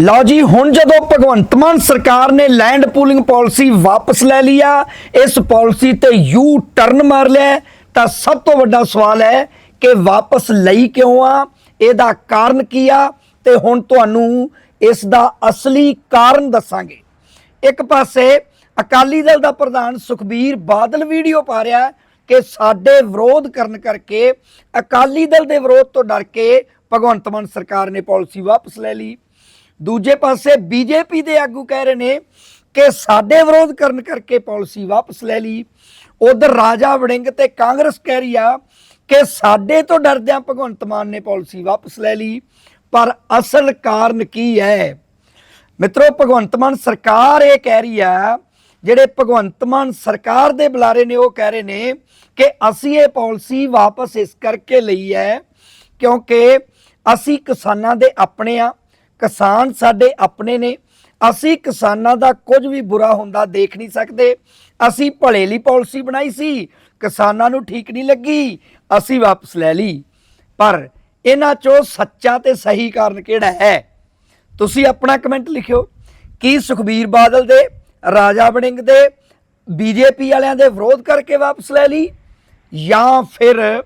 ਲਓ ਜੀ, ਹੁਣ ਜਦੋਂ ਭਗਵੰਤ ਮਾਨ ਸਰਕਾਰ ਨੇ ਲੈਂਡ ਪੂਲਿੰਗ ਪਾਲਿਸੀ ਵਾਪਸ ਲੈ ਲਈ ਆ ਇਸ ਪਾਲਿਸੀ ਤੇ ਯੂ ਟਰਨ ਮਾਰ ਲਿਆ ਤਾਂ ਸਭ ਤੋਂ ਵੱਡਾ ਸਵਾਲ ਹੈ ਕਿ ਵਾਪਸ ਲਈ ਕਿਉਂ ਆ? ਇਹਦਾ ਕਾਰਨ ਕੀ ਆ? ਤੇ ਹੁਣ ਤੁਹਾਨੂੰ ਇਸ ਦਾ ਅਸਲੀ ਕਾਰਨ ਦੱਸਾਂਗੇ। ਇੱਕ ਪਾਸੇ ਅਕਾਲੀ ਦਲ ਦਾ ਪ੍ਰਧਾਨ ਸੁਖਬੀਰ ਬਾਦਲ ਵੀਡੀਓ ਪਾ ਰਿਹਾ ਕਿ ਸਾਡੇ ਵਿਰੋਧ ਕਰਨ ਕਰਕੇ, ਅਕਾਲੀ ਦਲ ਦੇ ਵਿਰੋਧ ਤੋਂ ਡਰ ਕੇ ਭਗਵੰਤ ਮਾਨ ਸਰਕਾਰ ਨੇ ਪਾਲਿਸੀ ਵਾਪਸ ਲੈ ਲਈ। ਦੂਜੇ ਪਾਸੇ ਬੀਜੇਪੀ ਦੇ ਆਗੂ ਕਹਿ ਰਹੇ ਨੇ ਕਿ ਸਾਡੇ ਵਿਰੋਧ ਕਰਨ ਕਰਕੇ ਪਾਲਿਸੀ ਵਾਪਸ ਲੈ ਲਈ। ਉਧਰ ਰਾਜਾ ਵੜਿੰਗ ਤੇ ਕਾਂਗਰਸ ਕਹਿ ਰਹੀ ਆ ਕਿ ਸਾਡੇ ਤੋਂ ਡਰਦਿਆਂ ਭਗਵੰਤ ਮਾਨ ਨੇ ਪਾਲਿਸੀ ਵਾਪਸ ਲੈ ਲਈ। ਪਰ ਅਸਲ ਕਾਰਨ ਕੀ ਹੈ? ਮਿੱਤਰੋ, ਭਗਵੰਤ ਮਾਨ ਸਰਕਾਰ ਇਹ ਕਹਿ ਰਹੀ ਆ, ਜਿਹੜੇ ਭਗਵੰਤ ਮਾਨ ਸਰਕਾਰ ਦੇ ਬੁਲਾਰੇ ਨੇ, ਉਹ ਕਹਿ ਰਹੇ ਨੇ ਕਿ ਅਸੀਂ ਇਹ ਪਾਲਿਸੀ ਵਾਪਸ ਇਸ ਕਰਕੇ ਲਈ ਹੈ ਕਿਉਂਕਿ ਅਸੀਂ ਕਿਸਾਨਾਂ ਦੇ ਆਪਣੇ ਆ ਕਿਸਾਨ ਸਾਡੇ ਆਪਣੇ ਨੇ। ਅਸੀਂ ਕਿਸਾਨਾਂ ਦਾ ਕੁਝ ਵੀ ਬੁਰਾ ਹੁੰਦਾ ਦੇਖ ਨਹੀਂ ਸਕਦੇ। ਅਸੀਂ ਭਲੇ ਲਈ ਪਾਲਿਸੀ ਬਣਾਈ ਸੀ। ਕਿਸਾਨਾਂ ਨੂੰ ਠੀਕ ਨਹੀਂ ਲੱਗੀ। ਅਸੀਂ ਵਾਪਸ ਲੈ ਲਈ। ਪਰ ਇਹਨਾਂ ਚੋਂ ਸੱਚਾ ਤੇ ਸਹੀ ਕਾਰਨ ਕਿਹੜਾ ਹੈ? ਤੁਸੀਂ ਆਪਣਾ ਕਮੈਂਟ ਲਿਖਿਓ। ਕੀ ਸੁਖਬੀਰ ਬਾਦਲ ਦੇ, ਰਾਜਾ ਵੜਿੰਗ ਦੇ, ਬੀਜੇਪੀ ਵਾਲਿਆਂ ਦੇ ਵਿਰੋਧ ਕਰਕੇ ਵਾਪਸ ਲੈ ਲਈ? ਜਾਂ ਫਿਰ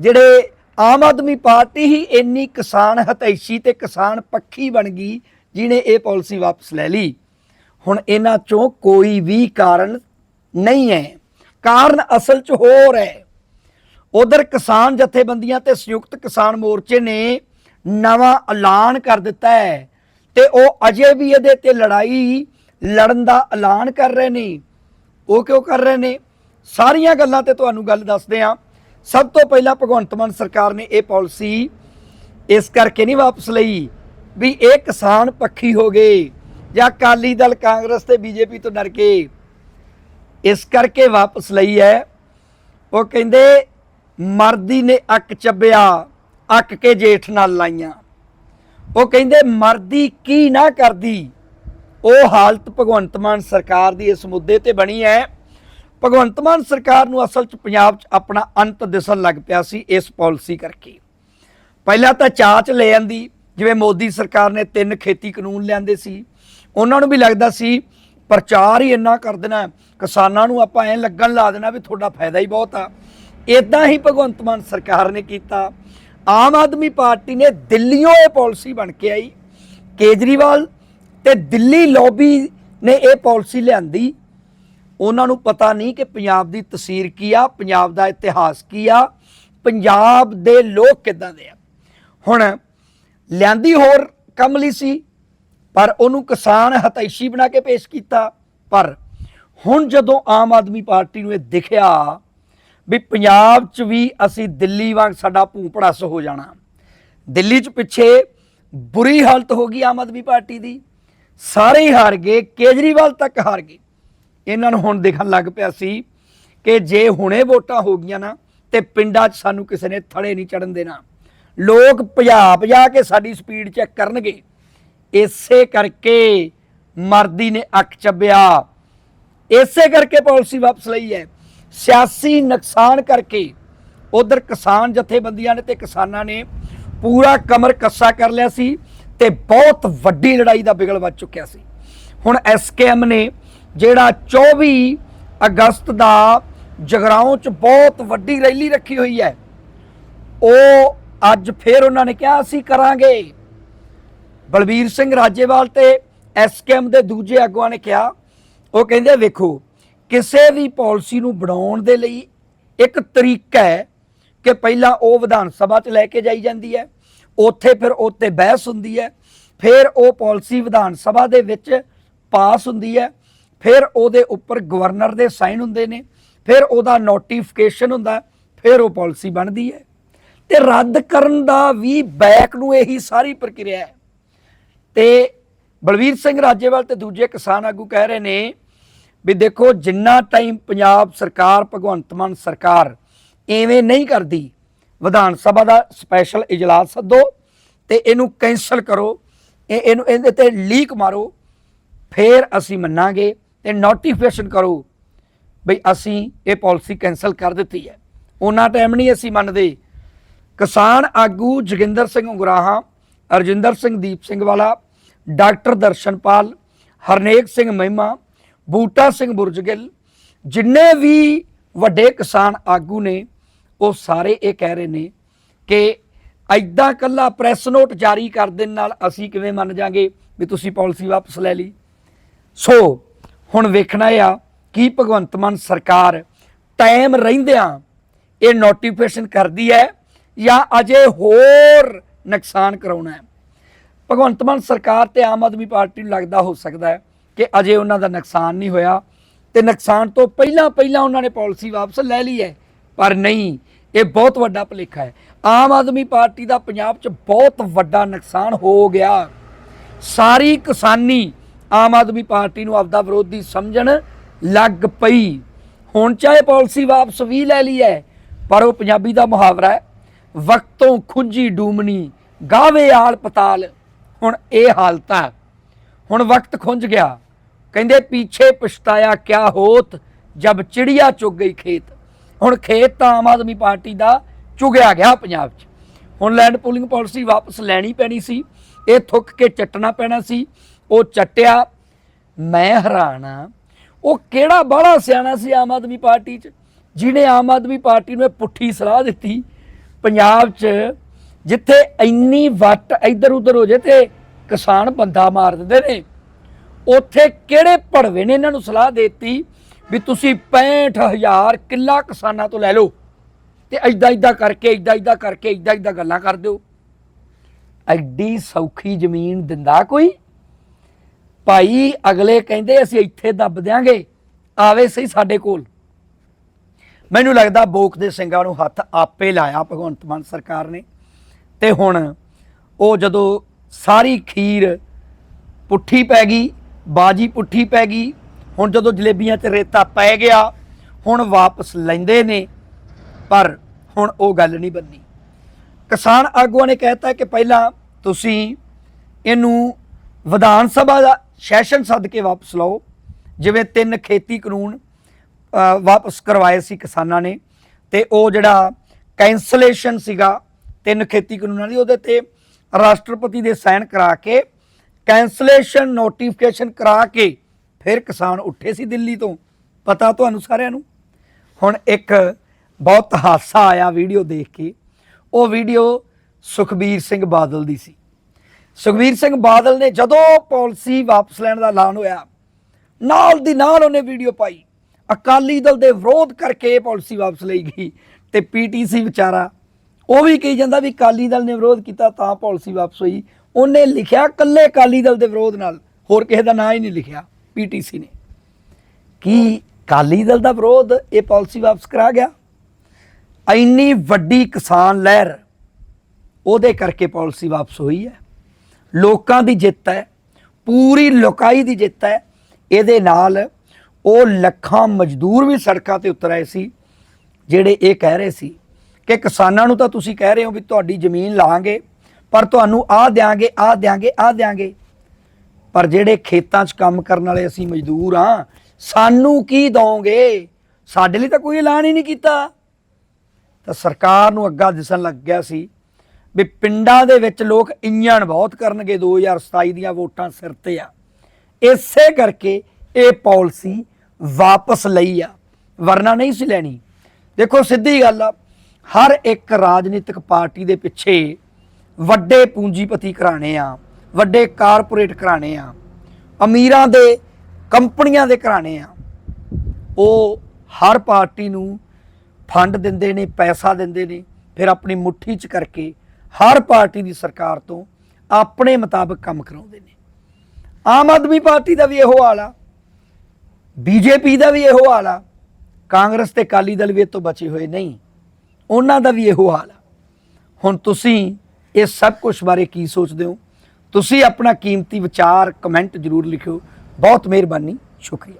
ਜਿਹੜੇ ਆਮ ਆਦਮੀ ਪਾਰਟੀ ਹੀ ਇੰਨੀ ਕਿਸਾਨ ਹਤੈਸ਼ੀ ਤੇ ਕਿਸਾਨ ਪੱਖੀ ਬਣ ਗਈ ਜਿਨੇ ਇਹ ਪਾਲਿਸੀ ਵਾਪਸ ਲੈ ਲਈ। ਹੁਣ ਇਹਨਾਂ ਚੋਂ ਕੋਈ ਵੀ ਕਾਰਨ ਨਹੀਂ ਹੈ। ਕਾਰਨ ਅਸਲ 'ਚ ਹੋਰ ਹੈ। ਉਧਰ ਕਿਸਾਨ ਜਥੇਬੰਦੀਆਂ ਤੇ ਸੰਯੁਕਤ ਕਿਸਾਨ ਮੋਰਚੇ ਨੇ ਨਵਾਂ ਐਲਾਨ ਕਰ ਦਿੱਤਾ ਹੈ ਤੇ ਉਹ ਅਜੇ ਵੀ ਇਹਦੇ ਤੇ ਲੜਾਈ ਲੜਨ ਦਾ ਐਲਾਨ ਕਰ ਰਹੇ ਨੇ। ਉਹ ਕਿਉਂ ਕਰ ਰਹੇ ਨੇ? ਸਾਰੀਆਂ ਗੱਲਾਂ ਤੇ ਤੁਹਾਨੂੰ ਗੱਲ ਦੱਸਦੇ ਆ ਸਭ ਤੋਂ ਪਹਿਲਾਂ ਭਗਵੰਤ ਮਾਨ ਸਰਕਾਰ ਨੇ ਇਹ ਪਾਲਿਸੀ ਇਸ ਕਰਕੇ ਨਹੀਂ ਵਾਪਸ ਲਈ ਵੀ ਇਹ ਕਿਸਾਨ ਪੱਖੀ ਹੋ ਗਏ ਜਾਂ ਅਕਾਲੀ ਦਲ ਕਾਂਗਰਸ ਤੇ ਬੀਜੇਪੀ ਤੋਂ ਡਰ ਕੇ ਇਸ ਕਰਕੇ ਵਾਪਸ ਲਈ ਹੈ। ਉਹ ਕਹਿੰਦੇ, ਮਰਦੀ ਨੇ ਅੱਕ ਚੱਬਿਆ, ਅੱਕ ਕੇ ਜੇਠ ਨਾਲ ਲਾਈਆਂ। ਉਹ ਕਹਿੰਦੇ, ਮਰਦੀ ਕੀ ਨਾ ਕਰਦੀ। ਉਹ ਹਾਲਤ ਭਗਵੰਤ ਮਾਨ ਸਰਕਾਰ ਦੀ ਇਸ ਮੁੱਦੇ ਤੇ ਬਣੀ ਹੈ। ਭਗਵੰਤ ਮਾਨ ਸਰਕਾਰ ਨੂੰ ਅਸਲ 'ਚ ਪੰਜਾਬ 'ਚ ਆਪਣਾ ਅੰਤ ਦਿਸਣ ਲੱਗ ਪਿਆ ਸੀ ਇਸ ਪਾਲਿਸੀ ਕਰਕੇ। ਪਹਿਲਾਂ ਤਾਂ ਚਾਚ ਲੈ ਆਂਦੀ, ਜਿਵੇਂ ਮੋਦੀ ਸਰਕਾਰ ਨੇ ਤਿੰਨ ਖੇਤੀ ਕਾਨੂੰਨ ਲਿਆਂਦੇ ਸੀ। ਉਹਨਾਂ ਨੂੰ ਵੀ ਲੱਗਦਾ ਸੀ, ਪ੍ਰਚਾਰ ਹੀ ਇੰਨਾ ਕਰ ਦੇਣਾ, ਕਿਸਾਨਾਂ ਨੂੰ ਆਪਾਂ ਐਂ ਲੱਗਣ ਲਾ ਦੇਣਾ ਵੀ ਤੁਹਾਡਾ ਫਾਇਦਾ ਹੀ ਬਹੁਤ ਆ। ਇਦਾਂ ਹੀ ਭਗਵੰਤ ਮਾਨ ਸਰਕਾਰ ਨੇ ਕੀਤਾ। ਆਮ ਆਦਮੀ ਪਾਰਟੀ ਨੇ ਦਿੱਲੀੋਂ ਇਹ ਪਾਲਿਸੀ ਬਣ ਕੇ ਆਈ। ਕੇਜਰੀਵਾਲ ਤੇ ਦਿੱਲੀ ਲੌਬੀ ਨੇ ਇਹ ਪਾਲਿਸੀ ਲਿਆਂਦੀ। ਉਹਨਾਂ ਨੂੰ ਪਤਾ ਨਹੀਂ ਕਿ ਪੰਜਾਬ ਦੀ ਤਸਵੀਰ ਕੀ ਆ, ਪੰਜਾਬ ਦਾ ਇਤਿਹਾਸ ਕੀ ਆ, ਪੰਜਾਬ ਦੇ ਲੋਕ ਕਿੱਦਾਂ ਦੇ ਆ। ਹੁਣ ਲਿਆਂਦੀ ਹੋਰ ਕੰਮ ਲਈ ਸੀ, ਪਰ ਉਹਨੂੰ ਕਿਸਾਨ ਹਤੈਸ਼ੀ ਬਣਾ ਕੇ ਪੇਸ਼ ਕੀਤਾ। ਪਰ ਹੁਣ ਜਦੋਂ ਆਮ ਆਦਮੀ ਪਾਰਟੀ ਨੂੰ ਇਹ ਦਿਖਿਆ ਵੀ ਪੰਜਾਬ 'ਚ ਵੀ ਅਸੀਂ ਦਿੱਲੀ ਵਾਂਗ ਸਾਡਾ ਭੂਪੜਸ ਹੋ ਜਾਣਾ, ਦਿੱਲੀ 'ਚ ਪਿੱਛੇ ਬੁਰੀ ਹਾਲਤ ਹੋ ਗਈ ਆਮ ਆਦਮੀ ਪਾਰਟੀ ਦੀ। ਸਾਰੇ ਹੀ ਹਾਰ ਗਏ, ਕੇਜਰੀਵਾਲ ਤੱਕ ਹਾਰ ਗਏ। ਇਹਨਾਂ ਨੂੰ ਹੁਣ ਦੇਖਣ ਲੱਗ ਪਿਆ ਸੀ ਕਿ ਜੇ ਹੁਣੇ ਵੋਟਾਂ ਹੋ ਗਈਆਂ ਨਾ, ਤੇ ਪਿੰਡਾਂ 'ਚ ਸਾਨੂੰ ਕਿਸੇ ਨੇ ਥੜੇ ਨਹੀਂ ਚੜਨ ਦੇਣਾ। ਲੋਕ ਭਜਾ ਭਜਾ ਕੇ ਸਾਡੀ ਸਪੀਡ ਚੈੱਕ ਕਰਨਗੇ। ਇਸੇ ਕਰਕੇ ਮਰਦੀ ਨੇ ਅੱਖ ਚੱਬਿਆ। ਇਸੇ ਕਰਕੇ ਪਾਲਿਸੀ ਵਾਪਸ ਲਈ ਹੈ। ਸਿਆਸੀ ਨੁਕਸਾਨ ਕਰਕੇ ਉਧਰ ਕਿਸਾਨ ਜਥੇਬੰਦੀਆਂ ਨੇ ਤੇ ਕਿਸਾਨਾਂ ਨੇ ਪੂਰਾ ਕਮਰ ਕੱਸਾ ਕਰ ਲਿਆ ਸੀ ਤੇ ਬਹੁਤ ਵੱਡੀ ਲੜਾਈ ਦਾ ਬਿਗਲ ਵੱਜ ਚੁੱਕਿਆ ਸੀ। ਹੁਣ ਐਸਕੇਐਮ ਨੇ ਜਿਹੜਾ 24 ਅਗਸਤ ਦਾ ਜਗਰਾਉਂ ਚ ਬਹੁਤ ਵੱਡੀ ਰੈਲੀ ਰੱਖੀ ਹੋਈ ਹੈ। ਉਹ ਅੱਜ ਫੇਰ ਉਹਨਾਂ ਨੇ ਕਿਹਾ, ਅਸੀਂ ਕਰਾਂਗੇ। ਬਲਬੀਰ ਸਿੰਘ ਰਾਜੇਵਾਲ ਤੇ ਐਸਕੇਐਮ ਦੇ ਦੂਜੇ ਆਗੂਆਂ ਨੇ ਕਿਹਾ, ਉਹ ਕਹਿੰਦੇ, ਵੇਖੋ, ਕਿਸੇ ਵੀ ਪਾਲਿਸੀ ਨੂੰ ਬਣਾਉਣ ਦੇ ਲਈ ਇੱਕ ਤਰੀਕਾ ਹੈ ਕਿ ਪਹਿਲਾਂ ਉਹ ਵਿਧਾਨ ਸਭਾ 'ਚ ਲੈ ਕੇ ਜਾਈ ਜਾਂਦੀ ਹੈ, ਉੱਥੇ ਫਿਰ ਉੱਤੇ ਬਹਿਸ ਹੁੰਦੀ ਹੈ, ਫਿਰ ਉਹ ਪਾਲਿਸੀ ਵਿਧਾਨ ਸਭਾ ਦੇ ਵਿੱਚ ਪਾਸ ਹੁੰਦੀ ਹੈ ਫਿਰ ਉਹਦੇ ਉੱਪਰ ਗਵਰਨਰ ਦੇ ਸਾਈਨ ਹੁੰਦੇ ਨੇ, ਫਿਰ ਉਹਦਾ ਨੋਟੀਫਿਕੇਸ਼ਨ ਹੁੰਦਾ, ਫਿਰ ਉਹ ਪਾਲਿਸੀ ਬਣਦੀ ਹੈ। ਤੇ ਰੱਦ ਕਰਨ ਦਾ ਵੀ ਬੈਕ ਨੂੰ ਇਹੀ ਸਾਰੀ ਪ੍ਰਕਿਰਿਆ ਹੈ। ਤੇ ਬਲਵੀਰ ਸਿੰਘ ਰਾਜੇਵਾਲ ਤੇ ਦੂਜੇ ਕਿਸਾਨ ਆਗੂ ਕਹਿ ਰਹੇ ਨੇ ਵੀ ਦੇਖੋ, ਜਿੰਨਾ ਟਾਈਮ ਪੰਜਾਬ ਸਰਕਾਰ, ਭਗਵੰਤ ਮਾਨ ਸਰਕਾਰ ਐਵੇਂ ਨਹੀਂ ਕਰਦੀ, ਵਿਧਾਨ ਸਭਾ ਦਾ ਸਪੈਸ਼ਲ ਇਜਲਾਸ ਸੱਦੋ ਤੇ ਇਹਨੂੰ ਕੈਂਸਲ ਕਰੋ, ਇਹ ਇਹਨੂੰ ਇਹਦੇ ਤੇ ਲੀਕ ਮਾਰੋ, ਫੇਰ ਅਸੀਂ ਮੰਨਾਂਗੇ ਤੇ ਨੋਟੀਫਿਕੇਸ਼ਨ ਕਰੋ ਬਈ ਅਸੀਂ ਇਹ ਪਾਲਿਸੀ ਕੈਂਸਲ ਕਰ ਦਿੱਤੀ ਹੈ। ਉਹਨਾਂ ਟਾਈਮ ਨਹੀਂ ਅਸੀਂ ਮੰਨਦੇ। ਕਿਸਾਨ ਆਗੂ ਜੋਗਿੰਦਰ ਸਿੰਘ ਉਗਰਾਹਾਂ ਅਰਜਿੰਦਰ ਸਿੰਘ ਦੀਪ ਸਿੰਘ ਵਾਲਾ, ਡਾਕਟਰ ਦਰਸ਼ਨਪਾਲ, ਹਰਨੇਕ ਸਿੰਘ ਮਹਿਮਾ, ਬੂਟਾ ਸਿੰਘ ਬੁਰਜਗਿੱਲ ਜਿੰਨੇ ਵੀ ਵੱਡੇ ਕਿਸਾਨ ਆਗੂ ਨੇ, ਉਹ ਸਾਰੇ ਇਹ ਕਹਿ ਰਹੇ ਨੇ ਕਿ ਐਦਾਂ ਕੱਲਾ ਪ੍ਰੈਸ ਨੋਟ ਜਾਰੀ ਕਰ ਦੇਣ ਨਾਲ ਅਸੀਂ ਕਿਵੇਂ ਮੰਨ ਜਾਾਂਗੇ ਵੀ ਤੁਸੀਂ ਪਾਲਿਸੀ ਵਾਪਸ ਲੈ ਲਈ। ਸੋ ਹੁਣ ਵੇਖਣਾ ਆ, ਕੀ ਭਗਵੰਤ ਮਾਨ ਸਰਕਾਰ ਟਾਈਮ ਰਹਿੰਦਿਆਂ ਇਹ ਨੋਟੀਫਿਕੇਸ਼ਨ ਕਰਦੀ ਹੈ ਜਾਂ ਅਜੇ ਹੋਰ ਨੁਕਸਾਨ ਕਰਾਉਣਾ ਹੈ? ਭਗਵੰਤ ਮਾਨ ਸਰਕਾਰ ਤੇ ਆਮ ਆਦਮੀ ਪਾਰਟੀ ਨੂੰ ਲੱਗਦਾ ਹੋ ਸਕਦਾ ਹੈ ਕਿ ਅਜੇ ਉਹਨਾਂ ਦਾ ਨੁਕਸਾਨ ਨਹੀਂ ਹੋਇਆ ਤੇ ਨੁਕਸਾਨ ਤੋਂ ਪਹਿਲਾਂ ਪਹਿਲਾਂ ਉਹਨਾਂ ਨੇ ਪਾਲਿਸੀ ਵਾਪਸ ਲੈ ਲਈ ਹੈ, ਪਰ ਨਹੀਂ, ਇਹ ਬਹੁਤ ਵੱਡਾ ਭੁਲੇਖਾ ਹੈ। ਆਮ ਆਦਮੀ ਪਾਰਟੀ ਦਾ ਪੰਜਾਬ 'ਚ ਬਹੁਤ ਵੱਡਾ ਨੁਕਸਾਨ ਹੋ ਗਿਆ। ਸਾਰੀ ਕਿਸਾਨੀ ਆਮ ਆਦਮੀ ਪਾਰਟੀ ਨੂੰ ਆਪਦਾ ਵਿਰੋਧੀ ਸਮਝਣ ਲੱਗ ਪਈ। ਹੁਣ ਚਾਹੇ ਪਾਲਿਸੀ ਵਾਪਸ ਵੀ ਲੈ ਲਈ ਹੈ, ਪਰ ਉਹ ਪੰਜਾਬੀ ਦਾ ਮੁਹਾਵਰਾ ਹੈ। ਵਕਤੋਂ ਖੁੰਜੀ ਡੂਮਣੀ ਗਾਵੇ ਆਲ ਪਤਾਲ। ਹੁਣ ਇਹ ਹਾਲਤ ਹੈ ਹੁਣ ਵਕਤ ਖੁੰਝ ਗਿਆ। ਕਹਿੰਦੇ ਪਿੱਛੇ ਪਛਤਾਇਆ ਕਿਆ ਹੋਤ, ਜਬ ਚਿੜੀਆ ਚੁੱਗ ਗਈ ਖੇਤ। ਹੁਣ ਖੇਤ ਤਾਂ ਆਮ ਆਦਮੀ ਪਾਰਟੀ ਦਾ ਚੁਗਿਆ ਗਿਆ ਪੰਜਾਬ 'ਚ। ਹੁਣ ਲੈਂਡ ਪੂਲਿੰਗ ਪਾਲਿਸੀ ਵਾਪਸ ਲੈਣੀ ਪੈਣੀ ਸੀ। ਇਹ ਥੁੱਕ ਕੇ ਚੱਟਣਾ ਪੈਣਾ ਸੀ। ਉਹ ਚੱਟਿਆ, ਮੈਂ ਹੈਰਾਨ ਆ। ਉਹ ਕਿਹੜਾ ਬਾਹਲਾ ਸਿਆਣਾ ਸੀ ਆਮ ਆਦਮੀ ਪਾਰਟੀ 'ਚ, ਜਿਹਨੇ ਆਮ ਆਦਮੀ ਪਾਰਟੀ ਨੂੰ ਇਹ ਪੁੱਠੀ ਸਲਾਹ ਦਿੱਤੀ। ਪੰਜਾਬ 'ਚ ਜਿੱਥੇ ਇੰਨੀ ਵੱਟ ਇੱਧਰ ਉੱਧਰ ਹੋ ਜੇ ਤੇ ਕਿਸਾਨ ਬੰਦਾ ਮਾਰ ਦਿੰਦੇ ਨੇ, ਉੱਥੇ ਕਿਹੜੇ ਭੜਵੇ ਨੇ ਇਹਨਾਂ ਨੂੰ ਸਲਾਹ ਦਿੱਤੀ ਵੀ ਤੁਸੀਂ 65000 ਕਿੱਲਾ ਕਿਸਾਨਾਂ ਤੋਂ ਲੈ ਲਓ ਤੇ ਐਦਾਂ ਐਦਾਂ ਕਰਕੇ ਐਦਾਂ ਐਦਾਂ ਕਰਕੇ ਐਦਾਂ ਐਦਾਂ ਗੱਲਾਂ ਕਰ ਦਿਓ। ਐਡੀ ਸੌਖੀ ਜ਼ਮੀਨ ਦਿੰਦਾ ਕੋਈ? ਭਾਈ ਅਗਲੇ ਕਹਿੰਦੇ ਅਸੀਂ ਇੱਥੇ ਦੱਬ ਦਿਆਂਗੇ, ਆਵੇ ਸਹੀ ਸਾਡੇ ਕੋਲ। ਮੈਨੂੰ ਲੱਗਦਾ ਬੋਕ ਦੇ ਸਿੰਘਾਂ ਨੂੰ ਹੱਥ ਆਪੇ ਲਾਇਆ ਭਗਵੰਤ ਮਾਨ ਸਰਕਾਰ ਨੇ। ਤੇ ਹੁਣ ਉਹ ਜਦੋਂ ਸਾਰੀ ਖੀਰ ਪੁੱਠੀ ਪੈ ਗਈ, ਬਾਜੀ ਪੁੱਠੀ ਪੈ ਗਈ, ਹੁਣ ਜਦੋਂ ਜਲੇਬੀਆਂ 'ਚ ਰੇਤਾ ਪੈ ਗਿਆ, ਹੁਣ ਵਾਪਸ ਲੈਂਦੇ ਨੇ। ਪਰ ਹੁਣ ਉਹ ਗੱਲ ਨਹੀਂ ਬੰਨੀ। ਕਿਸਾਨ ਆਗੂਆਂ ਨੇ ਕਹਿਤਾ ਕਿ ਪਹਿਲਾਂ ਤੁਸੀਂ ਇਹਨੂੰ ਵਿਧਾਨ ਸਭਾ ਦਾ ਸੈਸ਼ਨ ਸੱਦ ਕੇ ਵਾਪਸ ਲਓ। ਜਿਵੇਂ ਤਿੰਨ ਖੇਤੀ ਕਾਨੂੰਨ ਵਾਪਸ ਕਰਵਾਏ ਸੀ ਕਿਸਾਨਾਂ ਨੇ ਤੇ ਉਹ ਜਿਹੜਾ ਕੈਂਸਲੇਸ਼ਨ ਸੀਗਾ ਤਿੰਨ ਖੇਤੀ ਕਾਨੂੰਨਾਂ ਦੀ, ਉਹਦੇ ਤੇ ਰਾਸ਼ਟਰਪਤੀ ਦੇ ਸਾਈਨ ਕਰਾ ਕੇ ਕੈਂਸਲੇਸ਼ਨ ਨੋਟੀਫਿਕੇਸ਼ਨ ਕਰਾ ਕੇ ਫਿਰ ਕਿਸਾਨ ਉੱਠੇ ਸੀ ਦਿੱਲੀ ਤੋਂ। ਪਤਾ ਤੁਹਾਨੂੰ ਸਾਰਿਆਂ ਨੂੰ? ਹੁਣ ਇੱਕ ਬਹੁਤ ਹਾਸਾ ਆਇਆ ਵੀਡੀਓ ਦੇਖ ਕੇ। ਉਹ ਵੀਡੀਓ ਸੁਖਬੀਰ ਸਿੰਘ ਬਾਦਲ ਦੀ ਸੀ। ਸੁਖਬੀਰ ਸਿੰਘ ਬਾਦਲ ਨੇ ਜਦੋਂ ਪਾਲਿਸੀ ਵਾਪਸ ਲੈਣ ਦਾ ਐਲਾਨ ਹੋਇਆ, ਨਾਲ ਦੀ ਨਾਲ ਉਹਨੇ ਵੀਡੀਓ ਪਾਈ। ਅਕਾਲੀ ਦਲ ਦੇ ਵਿਰੋਧ ਕਰਕੇ ਇਹ ਪਾਲਿਸੀ ਵਾਪਸ ਲਈ ਗਈ ਤੇ ਪੀਟੀਸੀ ਵਿਚਾਰਾ, ਉਹ ਵੀ ਕਹੀ ਜਾਂਦਾ ਵੀ ਅਕਾਲੀ ਦਲ ਨੇ ਵਿਰੋਧ ਕੀਤਾ ਤਾਂ ਪਾਲਿਸੀ ਵਾਪਸ ਹੋਈ। ਉਹਨੇ ਲਿਖਿਆ ਕੱਲੇ ਅਕਾਲੀ ਦਲ ਦੇ ਵਿਰੋਧ ਨਾਲ, ਹੋਰ ਕਿਸੇ ਦਾ ਨਾਂ ਹੀ ਨਹੀਂ ਲਿਖਿਆ, ਪੀਟੀਸੀ ਨੇ। ਕੀ ਅਕਾਲੀ ਦਲ ਦਾ ਵਿਰੋਧ ਇਹ ਪਾਲਿਸੀ ਵਾਪਸ ਕਰਾ ਗਿਆ? ਇੰਨੀ ਵੱਡੀ ਕਿਸਾਨ ਲਹਿਰ ਉਹਦੇ ਕਰਕੇ ਪਾਲਿਸੀ ਵਾਪਸ ਹੋਈ ਹੈ। ਲੋਕਾਂ ਦੀ ਜਿੱਤ ਹੈ, ਪੂਰੀ ਲੋਕਾਈ ਦੀ ਜਿੱਤ ਹੈ। ਇਹਦੇ ਨਾਲ ਉਹ ਲੱਖਾਂ ਮਜ਼ਦੂਰ ਵੀ ਸੜਕਾਂ ਤੇ ਉਤਰ ਆਏ ਸੀ, ਜਿਹੜੇ ਇਹ ਕਹਿ ਰਹੇ ਸੀ ਕਿ ਕਿਸਾਨਾਂ ਨੂੰ ਤਾਂ ਤੁਸੀਂ ਕਹਿ ਰਹੇ ਹੋ ਵੀ ਤੁਹਾਡੀ ਜ਼ਮੀਨ ਲਾਂਗੇ ਪਰ ਤੁਹਾਨੂੰ ਆਹ ਦਿਆਂਗੇ ਆਹ ਦਿਆਂਗੇ ਆਹ ਦਿਆਂਗੇ। ਪਰ ਜਿਹੜੇ ਖੇਤਾਂ 'ਚ ਕੰਮ ਕਰਨ ਵਾਲੇ ਅਸੀਂ ਮਜ਼ਦੂਰ ਆ ਸਾਨੂੰ ਕੀ ਦੋਗੇ ਸਾਡੇ ਲਈ ਤਾਂ ਕੋਈ ਐਲਾਨ ਹੀ ਨਹੀਂ ਕੀਤਾ। ਤਾਂ ਸਰਕਾਰ ਨੂੰ ਅੱਗਾ ਦਿਸਣ ਲੱਗ ਗਿਆ ਸੀ ਵੀ ਪਿੰਡਾਂ ਦੇ ਵਿੱਚ ਲੋਕ ਇੰਜਣ ਬਹੁਤ ਕਰਨਗੇ 2027 ਦੀਆਂ ਵੋਟਾਂ ਸਿਰ ਤੇ ਆ। ਇਸੇ ਕਰਕੇ ਇਹ ਪਾਲਿਸੀ ਵਾਪਸ ਲਈ ਆ। ਵਰਨਾ ਨਹੀਂ ਸੀ ਲੈਣੀ। ਦੇਖੋ, ਸਿੱਧੀ ਗੱਲ ਆ, ਹਰ ਇੱਕ ਰਾਜਨੀਤਿਕ ਪਾਰਟੀ ਦੇ ਪਿੱਛੇ ਵੱਡੇ ਪੂੰਜੀਪਤੀ ਘਰਾਣੇ ਆ, ਵੱਡੇ ਕਾਰਪੋਰੇਟ ਘਰਾਣੇ ਆ, ਅਮੀਰਾਂ ਦੇ ਕੰਪਨੀਆਂ ਦੇ ਘਰਾਣੇ ਆ, ਉਹ ਹਰ ਪਾਰਟੀ ਨੂੰ ਫੰਡ ਦਿੰਦੇ ਨੇ, ਪੈਸਾ ਦਿੰਦੇ ਨੇ, ਫਿਰ ਆਪਣੀ ਮੁੱਠੀ 'ਚ ਕਰਕੇ ਹਰ ਪਾਰਟੀ ਦੀ ਸਰਕਾਰ ਤੋਂ ਆਪਣੇ ਮੁਤਾਬਕ ਕੰਮ ਕਰਾਉਂਦੇ ਨੇ। ਆਮ ਆਦਮੀ ਪਾਰਟੀ ਦਾ ਵੀ ਇਹੋ ਹਾਲ ਆ। ਬੀਜੇਪੀ ਦਾ ਵੀ ਇਹੋ ਹਾਲ ਆ। ਕਾਂਗਰਸ ਤੇ ਅਕਾਲੀ ਦਲ ਵੀ ਇਹ ਤੋਂ ਬਚੇ ਹੋਏ ਨਹੀਂ। ਉਹਨਾਂ ਦਾ ਵੀ ਇਹੋ ਹਾਲ ਆ। ਹੁਣ ਤੁਸੀਂ ਇਹ ਸਭ ਕੁਝ ਬਾਰੇ ਕੀ ਸੋਚਦੇ ਹੋ? ਤੁਸੀਂ ਆਪਣਾ ਕੀਮਤੀ ਵਿਚਾਰ ਕਮੈਂਟ ਜ਼ਰੂਰ ਲਿਖਿਓ। ਬਹੁਤ ਮਿਹਰਬਾਨੀ। ਸ਼ੁਕਰੀਆ।